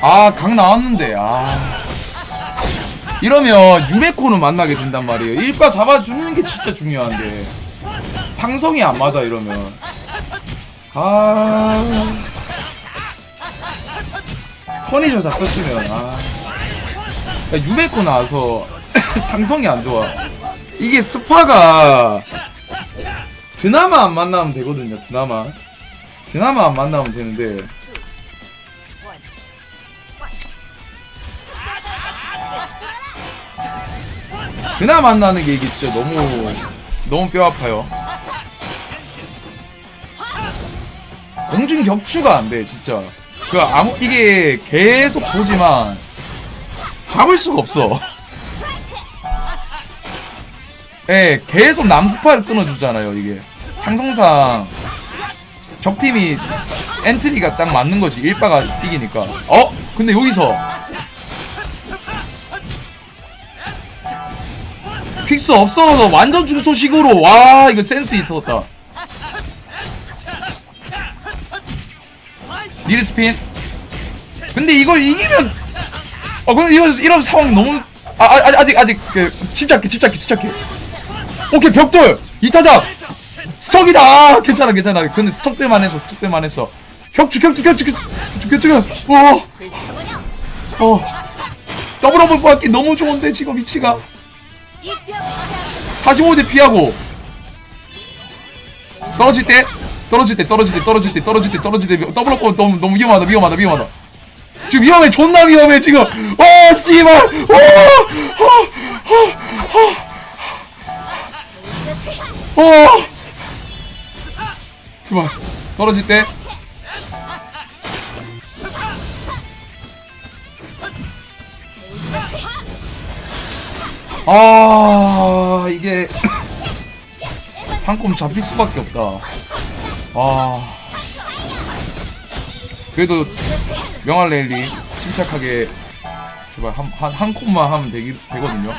아, 강 나왔는데, 아. 이러면 유메코는 만나게 된단 말이에요. 일바 잡아주는 게 진짜 중요한데. 상성이 안 맞아, 이러면. 아. 퍼니저 잡혔으면, 아. 야, 유메코 나와서 상성이 안 좋아. 이게 스파가 드나마 안 만나면 되거든요, 드나마. 드나마 안 만나면 되는데. 그나 만나는 게 이게 진짜 너무 너무 뼈 아파요. 공중 격추가 안 돼, 진짜. 그 아무 이게 계속 보지만 잡을 수가 없어. 예, 계속 남스파를 끊어주잖아요, 이게. 상성상 적팀이 엔트리가 딱 맞는 거지, 일바가 이기니까. 어? 근데 여기서 픽스 없어서 완전 중소식으로. 와 이거 센스 있었다. 리드 스핀. 근데 이걸 이기면 어 근데 이거 이런 상황 너무 아, 아 아직 아직 아직 그 침착해 침착해 침착해. 오케이 벽돌! 2타작 스톡이다! 아, 괜찮아 괜찮아. 근데 스톡 때만 했어 스톡 때만 했어 격추 격추 격추 격추 격추 격추. 어어. 더블 오블 받기 너무 좋은데 지금 위치가 45대 피하고. 떨어질 때? 떨어질 때 떨어질 때 떨어질 때 떨어질 때 떨어질 때. 더블 업 너무 너무 위험하다 위험하다 위험하다. 지금 위험해 존나 위험해 지금. 어 씨발. 어어어어 제발. 떨어질 때 아 이게 한콤 잡힐 수밖에 없다. 아 그래도 명할 레일리 침착하게 제발 한한 한 콤만 하면 되기 되거든요.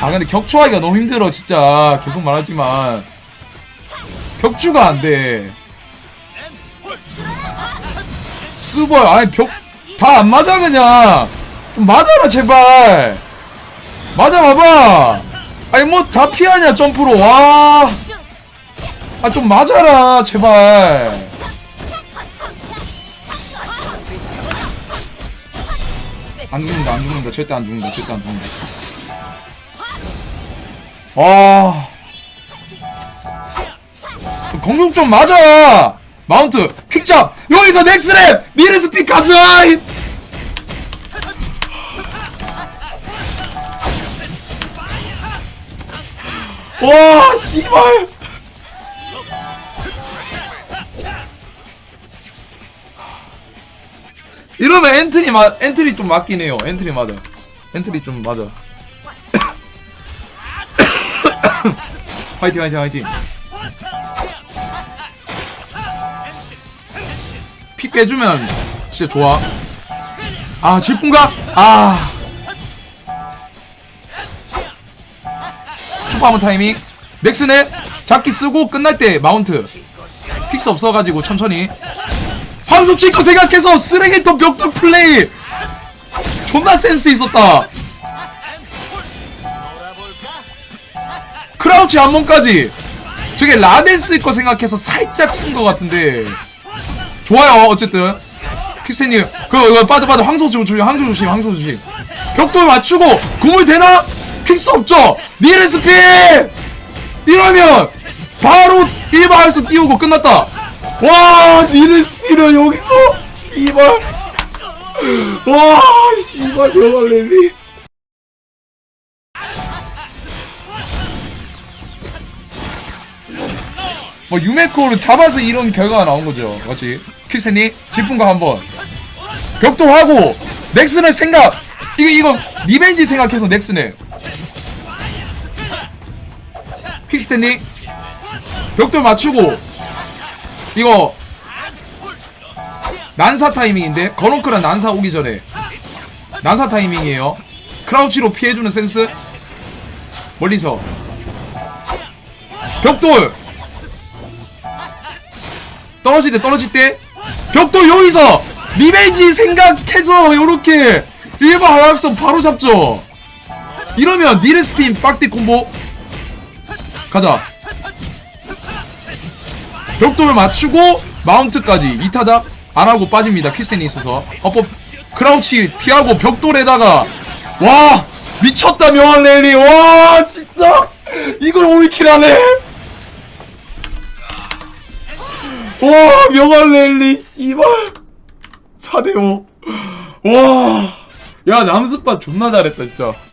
아 근데 격추하기가 너무 힘들어 진짜 계속 말하지만 격추가 안 돼. 스벌 아니 벽 다 안 맞아 그냥 좀 맞아라 제발. 맞아 봐봐. 아니 뭐 다 피하냐 점프로. 와 아 좀 맞아라 제발. 안 죽는다 안 죽는다. 절대 안 죽는다 절대 안 죽는다. 와. 공격 좀 맞아. 마운트 픽잡. 여기서 넥스랩 미르스픽 가자 와 씨발. 이러면 엔트리 맞 엔트리 좀 맞긴 해요. 엔트리 맞아. 엔트리 좀 맞아. 화이팅 화이팅 화이팅. 피 빼주면 진짜 좋아. 아 질풍가 아 슈퍼하면 타이밍. 넥슨에 잡기 쓰고 끝날 때 마운트. 픽스 없어가지고 천천히. 황수 찍고 생각해서 쓰레기통 벽돌 플레이. 존나 센스 있었다. 크라우치 한번까지. 저게 라덴스 거 생각해서 살짝 쓴 거 같은데. 좋아요 어쨌든. 키스님 그거 이거 빠져 빠져 황소 조심 황소 조심 황소 조심. 벽돌 맞추고 구물 되나? 픽스 없죠? 니르 스피! 이러면 바로 1바에서 띄우고 끝났다. 와 니르 스피를 여기서? 씨발. 와 씨발 저걸 레비 뭐 유메코를 잡아서 이런 결과가 나온 거죠. 맞지? 킬세니 질풍가 한번. 벽돌 하고 넥슨을 생각 이거 이거 리벤지 생각해서 넥슨에 픽스텐니 벽돌 맞추고. 이거 난사 타이밍인데? 거론크랑 난사 오기 전에. 난사 타이밍이에요. 크라우치로 피해주는 센스. 멀리서. 벽돌! 떨어질 때 떨어질 때. 벽돌 여기서! 리베이지 생각해서 요렇게. 일반 하락선 바로 잡죠. 이러면 니르스핀 빡디 콤보 가자. 벽돌을 맞추고 마운트까지 이타작 안하고 빠집니다 키센이 있어서. 어퍼 크라우치 피하고 벽돌에다가 와 미쳤다 명한 랠리. 와 진짜. 이걸 올킬하네. 와 명한 랠리 씨발. 4대5 와야 남스팟 존나 잘했다 진짜